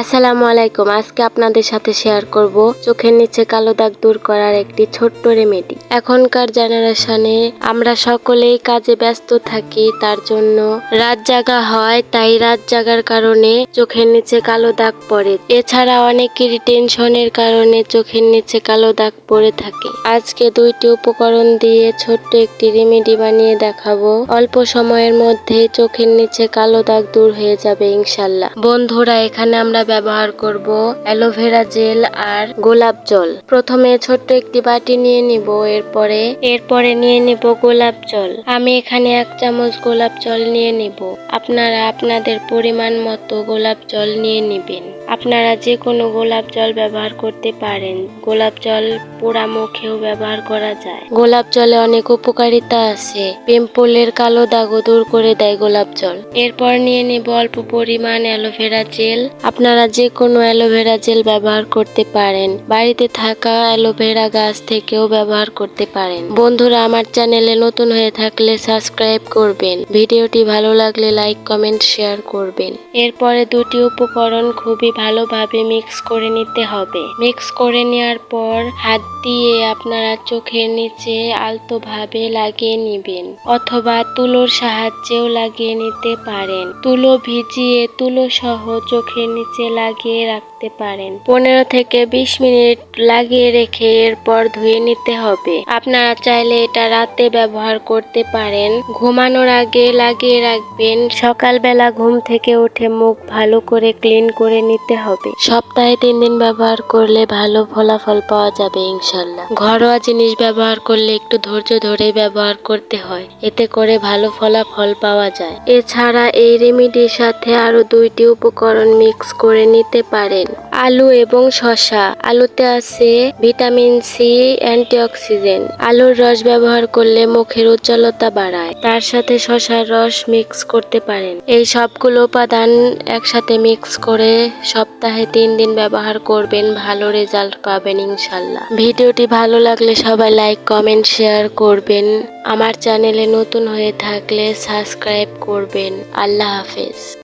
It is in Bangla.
আসসালামু আলাইকুম। আজকে আপনাদের সাথে শেয়ার করব চোখের নিচে কালো দাগ দূর করার একটি ছোট্ট রেমেডি এখনকার জেনারেশনে আমরা সকলেই কাজে ব্যস্ত থাকি, তার জন্য রাত জাগা হয়, তাই রাত জাগার কারণে চোখের নিচে কালো দাগ পড়ে। এছাড়া অনেকেরই টেনশনের কারণে চোখের নিচে কালো দাগ পড়ে থাকে। আজকে দুইটি উপকরণ দিয়ে ছোট্ট একটি রেমেডি বানিয়ে দেখাবো। অল্প সময়ের মধ্যে চোখের নিচে কালো দাগ দূর হয়ে যাবে ইনশাল্লাহ বন্ধুরা, এখানে আমরা ব্যবহার করব অ্যালোভেরা জেল আর গোলাপ জল। প্রথমে ছোট্ট একটি বাটি নিয়ে নিব, এরপরে এরপরে নিয়ে নিব গোলাপ জল। আমি এখানে এক চামচ গোলাপ জল নিয়ে নিব। আপনারা আপনাদের পরিমাণ মতো গোলাপ জল নিয়ে নেবেন। আপনারা যে কোনো গোলাপ জল ব্যবহার করতে পারেন। গোলাপ জল পোড়া মুখেও ব্যবহার করা যায়। গোলাপ জলে অনেক উপকারিতা আছে। পিম্পলের কালো দাগও দূর করে দেয় গোলাপ জল। এরপর নিয়ে নিব অল্প পরিমাণ অ্যালোভেরা জেল। আপনারা যে কোনো অ্যালোভেরা জেল ব্যবহার করতে পারেন। বাড়িতে থাকা অ্যালোভেরা গাছ থেকেও ব্যবহার করতে পারেন। বন্ধুরা, আমার চ্যানেলে নতুন হয়ে থাকলে সাবস্ক্রাইব করবেন। ভিডিওটি ভালো লাগলে লাইক, কমেন্ট, শেয়ার করবেন। এরপরে দুটি উপকরণ খুবই ভালোভাবে মিক্স করে নিতে হবে। মিক্স করে নেওয়ার পর হাত দিয়ে আপনারা চোখের নিচে আলতোভাবে লাগিয়ে নেবেন অথবা তুলোর সাহায্যেও লাগিয়ে নিতে পারেন। তুলো ভিজিয়ে তুলো সহ চোখের নিচে লাগিয়ে রাখতে পারেন। পনেরো থেকে বিশ মিনিট লাগিয়ে রেখে এরপর ধুয়ে নিতে হবে। আপনারা চাইলে এটা রাতে ব্যবহার করতে পারেন। ঘুমানোর আগে লাগিয়ে রাখবেন। সকালবেলা ঘুম থেকে উঠে মুখ ভালো করে ক্লিন করে নিতে হবে। সপ্তাহে তিন দিন ব্যবহার করলে ভালো ফলাফল পাওয়া যাবে, ইনশাল্লাহ। ঘরোয়া জিনিস ব্যবহার করলে একটু ধৈর্য ধরে ব্যবহার করতে হয়। এতে করে ভালো ফলাফল পাওয়া যায়। এছাড়া এই রেমিডির সাথে আরও দুইটি উপকরণ মিক্স করে নিতে পারেন। আলু এবং শসা। আলুতে আছে ভিটামিন সি অ্যান্টিঅক্সিডেন্ট। আলুর রস ব্যবহার করলে মুখের উজ্জ্বলতা বাড়ায়। তার সাথে শসার রস মিক্স করতে পারেন। এই সবগুলো উপাদান একসাথে মিক্স করে সপ্তাহে তিন দিন ব্যবহার করবেন, ভালো রেজাল্ট পাবেন ইনশাল্লাহ। ভিডিওটি ভালো লাগলে সবাই লাইক, কমেন্ট, শেয়ার করবেন। আমার চ্যানেলে নতুন হয়ে থাকলে সাবস্ক্রাইব করবেন। আল্লাহ হাফেজ।